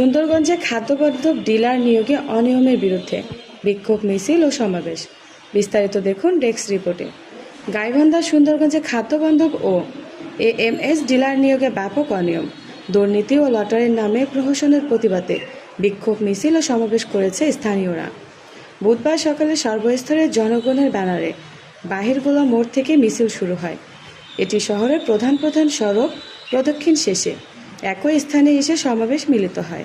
সুন্দরগঞ্জে খাদ্যবর্ধক dealer নিয়োগে অনিয়মের বিরুদ্ধে বিক্ষোভ মিছিল ও সমাবেশ। বিস্তারিত দেখুন ডেস্ক রিপোর্টে। গাইবান্ধা, সুন্দরগঞ্জে খাদ্যবন্ধক ও এএমএস ডিলার নিয়োগে ব্যাপক অনিয়ম। দুর্নীতি ও লটারির নামে প্রহসনের প্রতিবাদে বিক্ষোভ মিছিল ও সমাবেশ করেছে স্থানীয়রা। বুধবার সকালে সর্বস্তরের জনগণের ব্যানারে বাহিরগোলা মোড় থেকে মিছিল শুরু হয়। এটি শহরের প্রধান প্রধান সড়ক প্রদক্ষিণ শেষে একই স্থানে এসে সমাবেশ মিলিত হয়।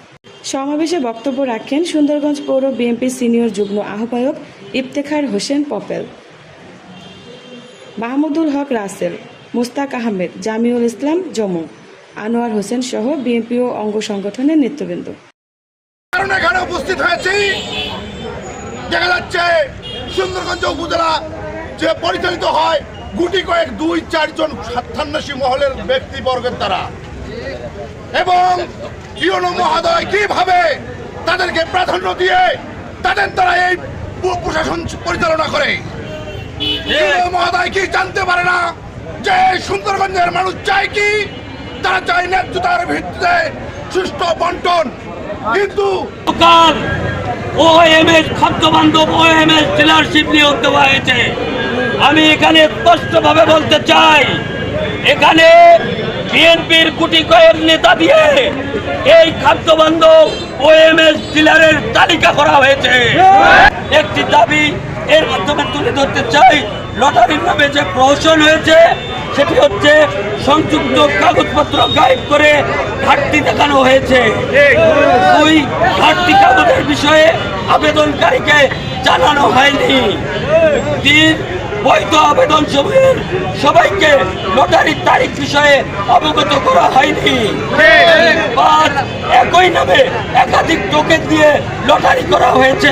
সমাবেশে বক্তব্য রাখেন সুন্দরগঞ্জ পৌর বিএনপি সিনিয়র যুগ্ম আহ্বায়ক ইফতেখার হোসেন পপেল, মাহমুদুল হক রাসেল, মুস্তাক আহমেদ, জামিউল ইসলাম জমু, আনোয়ার হোসেন সহ বিএনপি ও অঙ্গ সংগঠনের নেতৃবৃন্দ। এখানে উপস্থিত হয়েছি। দেখা যাচ্ছে সুন্দরগঞ্জ উপজেলা যে পরিচালিত হয়, গুটি কয়েক দুই চারজন স্বার্থান্বেষী মহলের ব্যক্তিবর্গের দ্বারা। এবং ইউনো মহোদয় কীভাবে তাদেরকে প্রাধান্য দিয়ে তাদের দ্বারা এই প্রশাসন পরিচালনা করে? ইউনো মহোদয় কি জানতে পারে না যে সুন্দরগঞ্জের মানুষ চায় কি? তারা চায় ন্যায্যতার ভিত্তিতে সুষ্ঠু বন্টন। কিন্তু ওএমএস খাদ্য ওএমএস ডিলারশিপ নিয়োগ দেওয়া হয়েছে। আমি এখানে স্পষ্টভাবে বলতে চাই, এখানে বিএনপির গুটি কয়েক নেতা দিয়ে এই খাদ্য বান্ধব ওএমএস ডিলারের তালিকা করা হয়েছে। একটি দাবি এর মাধ্যমে তুলে ধরতে চাই, লটারির নামে যে প্রহসন হয়েছে, সেটি হচ্ছে সংযুক্ত কাগজপত্র গাইড করে ঘাটতি দেখানো হয়েছে। ওই ঘাটতি কাগজের বিষয়ে আবেদনকারীকে জানানো হয়নি। তিন বৈধ আবেদন সমূহের সবাইকে লটারির তারিখ বিষয়ে অবগত করা হয়নি। একই নামে একাধিক টোকেন দিয়ে লটারি করা হয়েছে।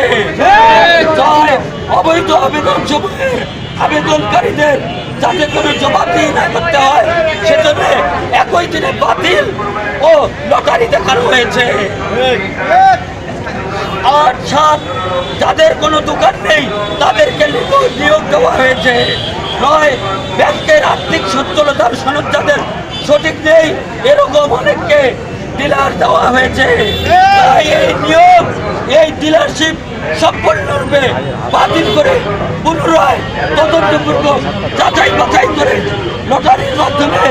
অবৈধ আবেদন সমূহের আবেদনকারীদের যাতে কোনো জবাবদিহি না করতে হয়, সেজন্য একই দিনে বাতিল ও লটারি দেখানো হয়েছে। যাদের কোনো দোকান নেই, তাদেরকে নিয়োগ দেওয়া হয়েছে। নয়, ব্যাংকের আর্থিক সচ্ছলতার সনদ যাদের সঠিক নেই, এরকম অনেককে ডিলার দেওয়া হয়েছে। তাই এই নিয়োগ, এই ডিলারশিপ সম্পূর্ণরূপে বাতিল করে পুনরায় তদন্তপূর্বক যাচাই বাছাই করে লটারির মাধ্যমে